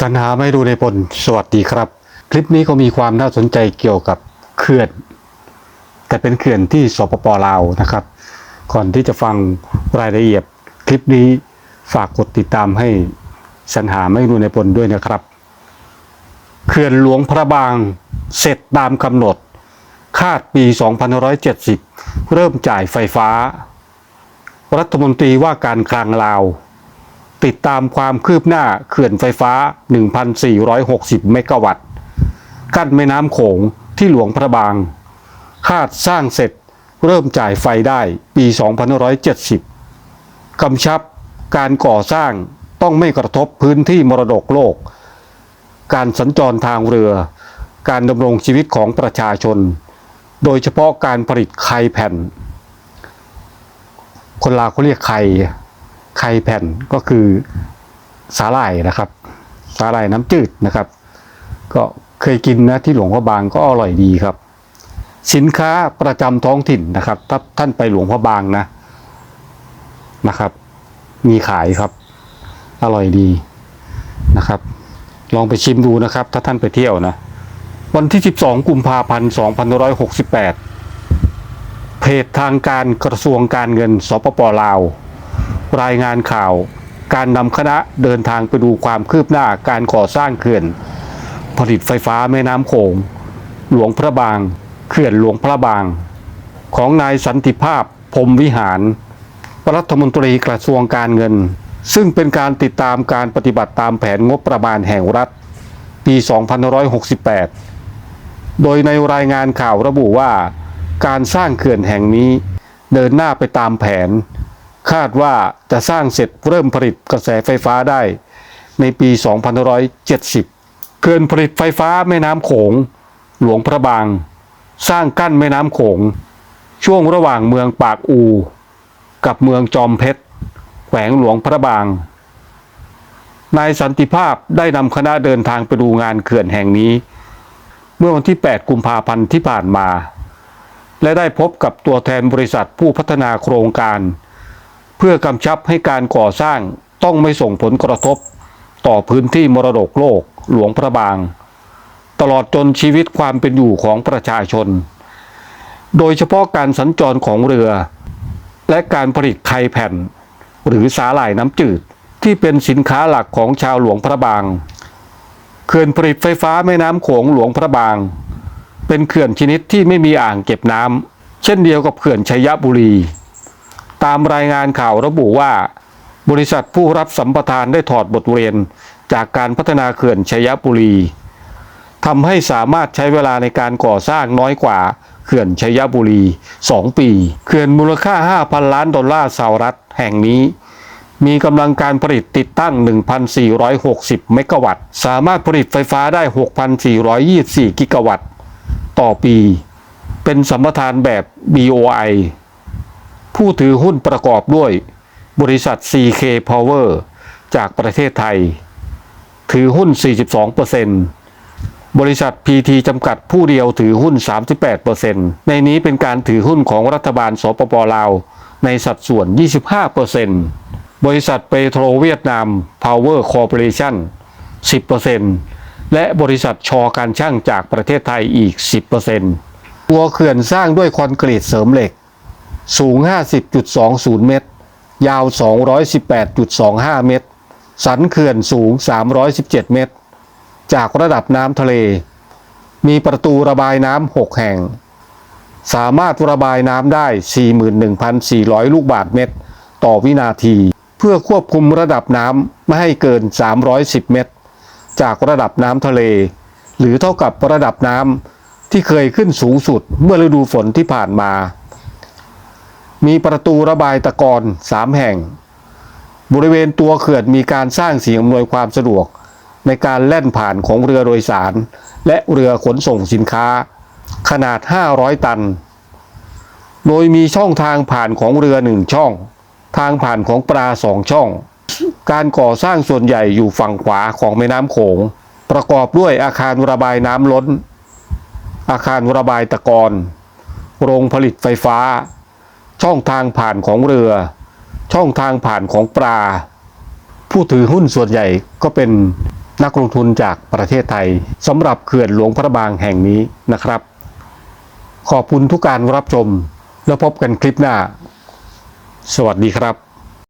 สัญหาไม่ดูในปนสวัสดีครับ คลิปนี้ก็มีความน่าสนใจเกี่ยวกับเขื่อน แต่เป็นเขื่อนที่สปปลาวนะครับ ก่อนที่จะฟังรายละเอียด คลิปนี้ฝากกดติดตามให้สัญหาไม่ดูในปนด้วยนะครับ เขื่อนหลวงพระบางเสร็จตามกำหนด คาดปี 2570 เริ่มจ่ายไฟฟ้า รัฐมนตรีว่าการคลังลาว ติดตามความคืบหน้าเขื่อนไฟฟ้า 1,460 เมกะวัตต์ กั้นแม่น้ำโขงที่หลวงพระบาง คาดสร้างเสร็จเริ่มจ่ายไฟได้ปี 2570 กำชับการก่อสร้างต้องไม่กระทบพื้นที่มรดกโลก การสัญจรทางเรือ การดำรงชีวิตของประชาชน โดยเฉพาะการผลิตไข่แผ่น คนลาวเขาเรียกไข่ ข่แผ่นก็คือสาหร่ายนะครับ สาหร่ายน้ำจืดนะครับ ก็เคยกินนะที่หลวงพระบางก็อร่อยดีครับ สินค้าประจำท้องถิ่นนะครับ ถ้าท่านไปหลวงพระบางนะนะครับ มีขายครับ อร่อยดีนะครับ ลองไปชิมดูนะครับ ถ้าท่านไปเที่ยวนะ วันที่ 12 กุมภาพันธ์ 2568 เพจทางการกระทรวงการเงินสปปลาว รายงานข่าว การนำคณะเดินทางไปดูความคืบหน้าการก่อสร้างเขื่อน ผลิตไฟฟ้าแม่น้ำโขง หลวงพระบาง เขื่อนหลวงพระบาง ของนายสันติภาพพรมวิหาร รัฐมนตรีกระทรวงการเงิน ซึ่งเป็นการติดตามการปฏิบัติตามแผนงบประมาณแห่งรัฐ ปี 2568 โดยในรายงานข่าวระบุว่า การสร้างเขื่อนแห่งนี้เดินหน้าไปตามแผน คาดว่าจะสร้างเสร็จเริ่มผลิตกระแสไฟฟ้าได้ ในปี 2570 เขื่อนผลิตไฟฟ้าแม่น้ำโขง หลวงพระบาง สร้างกั้นแม่น้ำโขง ช่วงระหว่างเมืองปากอู กับเมืองจอมเพชรแขวงหลวงพระบาง นายสันติภาพได้นำคณะเดินทางไปดูงานเขื่อนแห่งนี้ เมื่อวันที่ 8 กุมภาพันธ์ที่ผ่านมา และได้พบกับตัวแทนบริษัทผู้พัฒนาโครงการ เพื่อกำชับให้การก่อสร้างต้องไม่ส่งผลกระทบ ต่อพื้นที่มรดกโลกหลวงพระบาง ตลอดจนชีวิตความเป็นอยู่ของประชาชน โดยเฉพาะการสัญจรของเรือ และการผลิตไข่แผ่น หรือสาหร่ายน้ำจืดที่เป็นสินค้าหลักของชาวหลวงพระบางเขื่อนผลิตไฟฟ้าแม่น้ำโขงหลวงพระบาง เป็นเขื่อนชนิดที่ไม่มีอ่างเก็บน้ำเช่นเดียวกับเขื่อนชัยบุรี ตามรายงานข่าวระบุว่า บริษัทผู้รับสัมปทานได้ถอดบทเรียนจากการพัฒนาเขื่อนชัยบุรีทำให้สามารถใช้เวลาในการก่อสร้างน้อยกว่าเขื่อนชัยบุรี 2 ปี เขื่อนมูลค่า 5,000 ล้านดอลลาร์สหรัฐแห่งนี้ มีกำลังการผลิตติดตั้ง 1,460 เมกะวัตต์ สามารถผลิตไฟฟ้าได้ 6,424 กิกะวัตต์ ต่อปี เป็นสัมปทานแบบ BOI ผู้ถือหุ้นประกอบด้วย บริษัท CK Power จากประเทศไทย ถือหุ้น 42%บริษัท PT จำกัดผู้เดียวถือหุ้น 38%ในนี้เป็นการถือหุ้นของรัฐบาลสปปลาว ในสัดส่วน 25%บริษัทเปโตรเวียดนาม Power Corporation 10%และบริษัทชอการช่างจากประเทศไทยอีก 10%ตัวเขื่อนสร้างด้วยคอนกรีตเสริมเหล็ก สูง 50.20 เมตร ยาว 218.25 เมตร สันเขื่อนสูง 317 เมตร จากระดับน้ำทะเล มีประตูระบายน้ำ 6 แห่ง สามารถระบายน้ำได้ 41,400 ลูกบาศก์เมตร ต่อวินาที เพื่อควบคุมระดับน้ำไม่ให้เกิน 310 เมตร จากระดับน้ำทะเล หรือเท่ากับระดับน้ำที่เคยขึ้นสูงสุดเมื่อฤดูฝนที่ผ่านมา มีประตูระบายตะกอน3แห่ง บริเวณตัวเขื่อนมีการสร้างสิ่งอำนวยความสะดวก ในการแล่นผ่านของเรือโดยสาร และเรือขนส่งสินค้า ขนาด 500 ตัน โดยมีช่องทางผ่านของเรือหนึ่งช่อง ทางผ่านของปลาสองช่อง การก่อสร้างส่วนใหญ่อยู่ฝั่งขวาของแม่น้ำโขง ประกอบด้วยอาคารระบายน้ำล้น อาคารระบายตะกอนโรงผลิตไฟฟ้า ช่องทางผ่านของเรือ ช่องทางผ่านของปลา ผู้ถือหุ้นส่วนใหญ่ก็เป็นนักลงทุนจากประเทศไทยสำหรับเขื่อนหลวงพระบางแห่งนี้นะครับ ขอบคุณทุกการรับชม แล้วพบกันคลิปหน้า สวัสดีครับ